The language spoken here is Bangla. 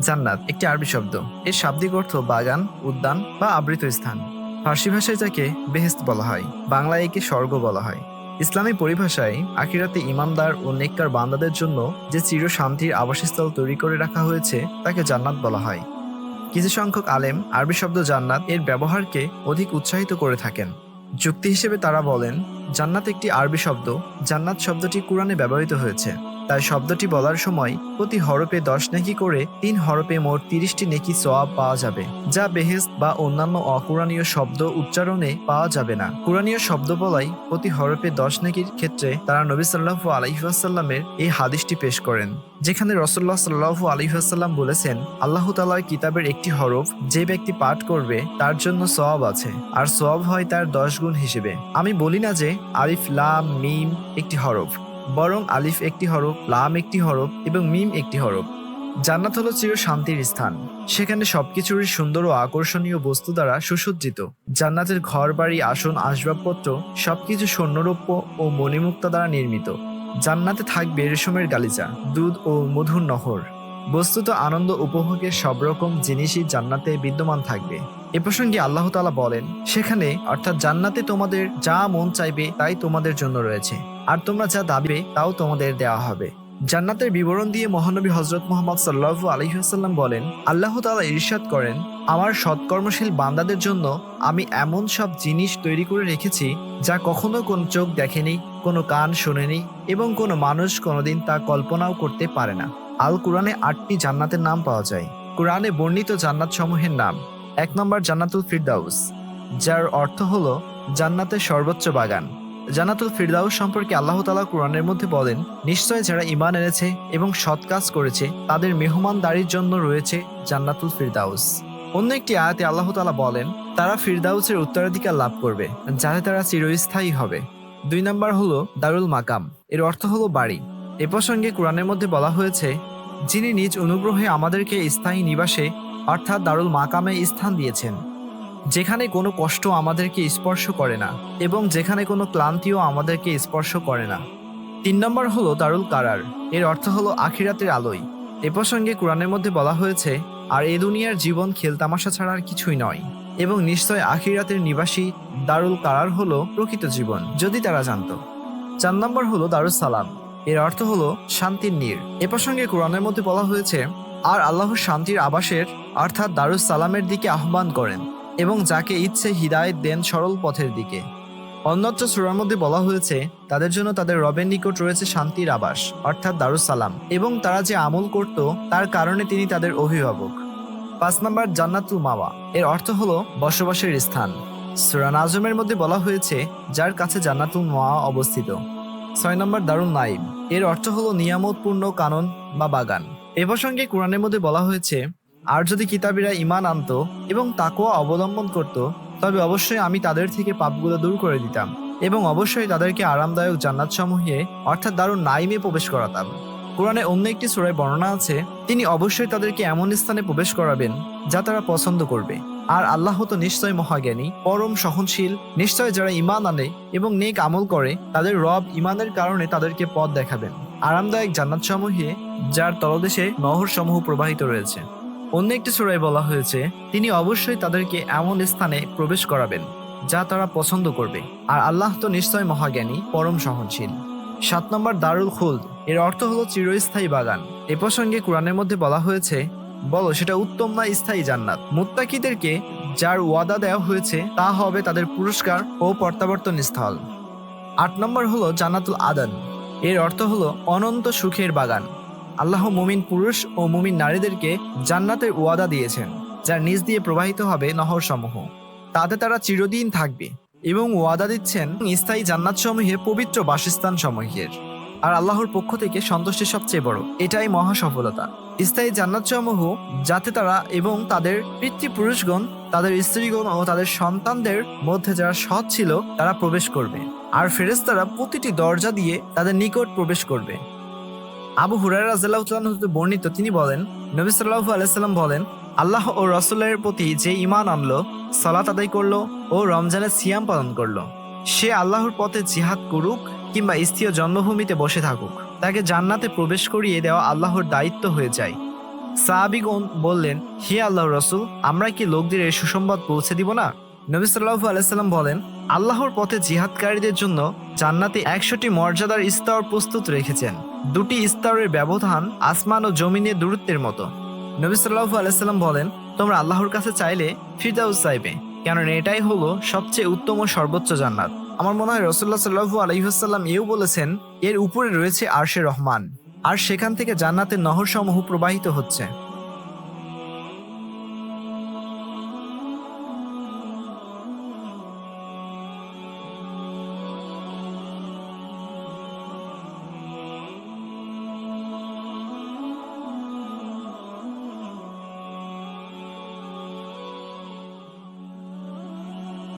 জান্নাত একটি আরবি শব্দ। এর শাব্দিক অর্থ বাগান, উদ্যান বা আবৃত স্থান। ফার্সি ভাষায় যাকে বেহেস্ত বলা হয়। বাংলায় একে স্বর্গ বলা হয়। ইসলামী পরিভাষায় আখিরাতে ইমানদার ও নেককার বান্দাদের জন্য যে চির শান্তির আবাসস্থল তৈরি করে রাখা হয়েছে, তাকে জান্নাত বলা হয়। কিছু সংখ্যক আলেম আরবি শব্দ জান্নাত এর ব্যবহারকে অধিক উৎসাহিত করে থাকেন। যুক্তি হিসেবে তারা বলেন, জান্নাত একটি আরবি শব্দ। জান্নাত শব্দটি কোরআনে ব্যবহৃত হয়েছে। তাই শব্দটি বলার সময় প্রতি হরপে দশ নেকি করে তিন হরপে মোট তিরিশটি নেকি সোয়াব পাওয়া যাবে, যা বেহেজ বা অন্যান্য অকুরানীয় শব্দ উচ্চারণে পাওয়া যাবে না। কুরআনীয় শব্দ বলাই প্রতি হরপে দশ নেকির ক্ষেত্রে তারা নবী সাল্লাহু আলহিহাসাল্লামের এই হাদিসটি পেশ করেন, যেখানে রসল্লাহ সাল্লাহু আলহিহাসাল্লাম বলেছেন, আল্লাহ তালার কিতাবের একটি হরফ যে ব্যক্তি পাঠ করবে, তার জন্য সওয়াব আছে, আর সওয়াব হয় তার দশ গুণ হিসেবে। আমি বলি না যে আলিফ, লাম, মিম একটি হরফ বরং আলিফ একটি হরফ, লাম একটি হরফ এবং মিম একটি হরফ। জান্নাত হলো চির শান্তির স্থান। সেখানে সবকিছুরই সুন্দর ও আকর্ষণীয় বস্তু দ্বারা সুসজ্জিত। জান্নাতের ঘর, বাড়ি, আসন, আসবাবপত্র সবকিছু স্বর্ণরৌপ্য ও মণিমুক্তা দ্বারা নির্মিত। জান্নাতে থাকবে রেশমের গালিচা, দুধ ও মধুর নহর। বস্তুত আনন্দ উপভোগের সব রকম জিনিসই জান্নাতে বিদ্যমান থাকবে। এ প্রসঙ্গে আল্লাহ তালা বলেন, সেখানে, অর্থাৎ জান্নাতে তোমাদের যা মন চাইবে, তাই তোমাদের জন্য রয়েছে। আর তোমরা যা দাবিবে, তাও তোমাদের দেওয়া হবে। জান্নাতের বিবরণ দিয়ে মহানবী হজরত মোহাম্মদ সাল্লাহু আলহিহাসাল্লাম বলেন, আল্লাহ তালা ইরশাদ করেন, আমার সৎকর্মশীল বান্দাদের জন্য আমি এমন সব জিনিস তৈরি করে রেখেছি, যা কখনো কোনো চোখ দেখেনি, কোনো কান শোনেনি এবং কোনো মানুষ কোনোদিন তা কল্পনাও করতে পারে না। আল কোরআনে আটটি জান্নাতের নাম পাওয়া যায়। কোরআনে বর্ণিত জান্নাত সমূহের নাম। এক নম্বর জান্নাতুল ফিরদাউস, যার অর্থ হল জান্নাতের সর্বোচ্চ বাগান। জান্নাতুল ফিরদাউস সম্পর্কে আল্লাহ তালা কোরআনের মধ্যে বলেন, নিশ্চয় যারা ইমান এনেছে এবং সৎ কাজ করেছে, তাদের মেহমান মেহমানদারির জন্য রয়েছে জান্নাতুল ফিরদাউস। অন্য একটি আয়াতে আল্লাহ তালা বলেন, তারা ফিরদাউসের উত্তরাধিকার লাভ করবে, যাতে তারা চিরস্থায়ী হবে। দুই নম্বর হলো দারুল মাকাম, এর অর্থ হলো বাড়ি। এ প্রসঙ্গে কোরআনের মধ্যে বলা হয়েছে, যিনি নিজ অনুগ্রহে আমাদেরকে স্থায়ী নিবাসে, অর্থাৎ দারুল মাকামে স্থান দিয়েছেন, যেখানে কোনো কষ্ট আমাদেরকে স্পর্শ করে না, এবং যেখানে কোনো ক্লান্তিও আমাদেরকে স্পর্শ করে না। তিন নম্বর হলো দারুল কারার, এর অর্থ হলো আখিরাতের আলোয়। এ প্রসঙ্গে কোরআনের মধ্যে বলা হয়েছে, আর এ দুনিয়ার জীবন খেলতামাশা ছাড়া আর কিছুই নয়, এবং নিশ্চয় আখিরাতের নিবাসী দারুল কারার হলো প্রকৃত জীবন যদি তারা জানত। চার নম্বর হলো দারুল সালাম এর অর্থ হলো শান্তির নীর। এ প্রসঙ্গে কোরআনের মধ্যে বলা হয়েছে, আর আল্লাহ শান্তির আবাসের, অর্থাৎ দারুস সালামের দিকে আহ্বান করেন এবং যাকে ইচ্ছে হিদায়ত দেন সরল পথের দিকে। অন্যত্র সুরার মধ্যে বলা হয়েছে, তাদের জন্য তাদের রবের নিকট রয়েছে শান্তির আবাস, অর্থাৎ দারুস সালাম এবং তারা যে আমল করত, তার কারণে তিনি তাদের অভিভাবক। পাঁচ নম্বর, জান্নাতুল মাওয়া। এর অর্থ হলো বসবাসের স্থান। সুরান আজমের মধ্যে বলা হয়েছে, যার কাছে জান্নাতুল মাওয়া অবস্থিত। ছয় নম্বর দারুণ নাইব। এর অর্থ হলো নিয়ামতপূর্ণ কানন বা বাগান। এ প্রসঙ্গে কোরআনের মধ্যে বলা হয়েছে, আর যদি কিতাবীরা ইমান আনতো এবং তাকেও অবলম্বন করত, তবে অবশ্যই আমি তাদের থেকে পাপগুলো দূর করে দিতাম এবং অবশ্যই তাদেরকে আরামদায়ক জান্নাত সমূহে অর্থাৎ দারুণ নাইমে প্রবেশ করাতাম। কোরআনে অন্য একটি সুরায় বর্ণনা আছে, তিনি অবশ্যই তাদেরকে এমন স্থানে প্রবেশ করাবেন যা তারা পছন্দ করবে। আর আল্লাহ তো নিশ্চয় মহাজ্ঞানী, পরম সহনশীল, নিশ্চয় যারা ইমান আনে এবং নেক আমল করে, তাদের রব ইমানের কারণে তাদেরকে পথ দেখাবেন। আরামদায়ক জান্নাত সমূহে যার তলদেশে নহর সমূহ প্রবাহিত রয়েছে। অন্য একটি সুরায় বলা হয়েছে, তিনি অবশ্যই তাদেরকে এমন স্থানে প্রবেশ করাবেন, যা তারা পছন্দ করবে। আর আল্লাহ তো নিশ্চয় মহাজ্ঞানী, পরম সহনশীল। সাত নম্বর দারুল খুলদ, এর অর্থ হলো চিরস্থায়ী বাগান। এ প্রসঙ্গে কোরআনের মধ্যে বলা হয়েছে বলো, সেটা উত্তম না স্থায়ী জান্নাত? মুত্তাকিদেরকে যার ওয়াদা দেওয়া হয়েছে, তা হবে তাদের পুরস্কার ও প্রত্যাবর্তন স্থল আট নম্বর হলো জান্নাতুল আদান। এর অর্থ হলো অনন্ত সুখের বাগান। আল্লাহ মুমিন পুরুষ ও মুমিন নারীদেরকে জান্নাতের ওয়াদা দিয়েছেন, যার নিজ দিয়ে প্রবাহিত হবে নহর সমূহ তাতে তারা চিরদিন থাকবে এবং ওয়াদা দিচ্ছেন স্থায়ী জান্নাত সমূহে পবিত্র বাসস্থান সমূহের আর আল্লাহর পক্ষ থেকে সন্তুষ্টি সবচেয়ে বড়। এটাই মহা সফলতা। স্থায়ী জান্নাত সমূহ যাতে তারা এবং তাদের পিতৃপুরুষগণ, তাদের স্ত্রীগণ ও তাদের সন্তানদের মধ্যে যারা সৎ ছিল, তারা প্রবেশ করবে। আর ফেরেশতারা প্রতিটি দরজা দিয়ে তাদের নিকট প্রবেশ করবে। আবু হুরাই রাজাল্লাহ বর্ণিত তিনি বলেন, নবী সাল্লাহু আলাইসাল্লাম বলেন, আল্লাহ ও রসুলের প্রতি যে ইমান আনলো, সালাত আদায় করল ও রমজানের সিয়াম পালন করল। সে আল্লাহর পথে জিহাদ করুক কিংবা স্থায়ী জন্মভূমিতে বসে থাকুক, তাকে জান্নাতে প্রবেশ করিয়ে দেওয়া আল্লাহর দায়িত্ব হয়ে যায়। সাহাবিগণ বললেন, হে আল্লাহ রসুল, আমরা কি লোকদের এই সুসংবাদ পৌঁছে দিব না? নবী সাল্লাহু আলাইসাল্লাম বলেন, আল্লাহর পথে জিহাদকারীদের জন্য জান্নাতে একশোটি মর্যাদার স্তর প্রস্তুত রেখেছেন। দুটি স্তরের ব্যবধান আসমান ও জমিনের দূরত্বের মতো। নবী সাল্লাহু আলাইসাল্লাম বলেন, তোমরা আল্লাহর কাছে চাইলে ফিরদাউস চাইবে, কেননা এটাই হলো সবচেয়ে উত্তম ও সর্বোচ্চ জান্নাত। আমার মনে হয় রসুল্লাহ সাল্লাহু আলহিহাসাল্লাম এও বলেছেন, এর উপরে রয়েছে আরশে রহমান। আর সেখান থেকে জান্নাতের নহরসমূহ প্রবাহিত হচ্ছে।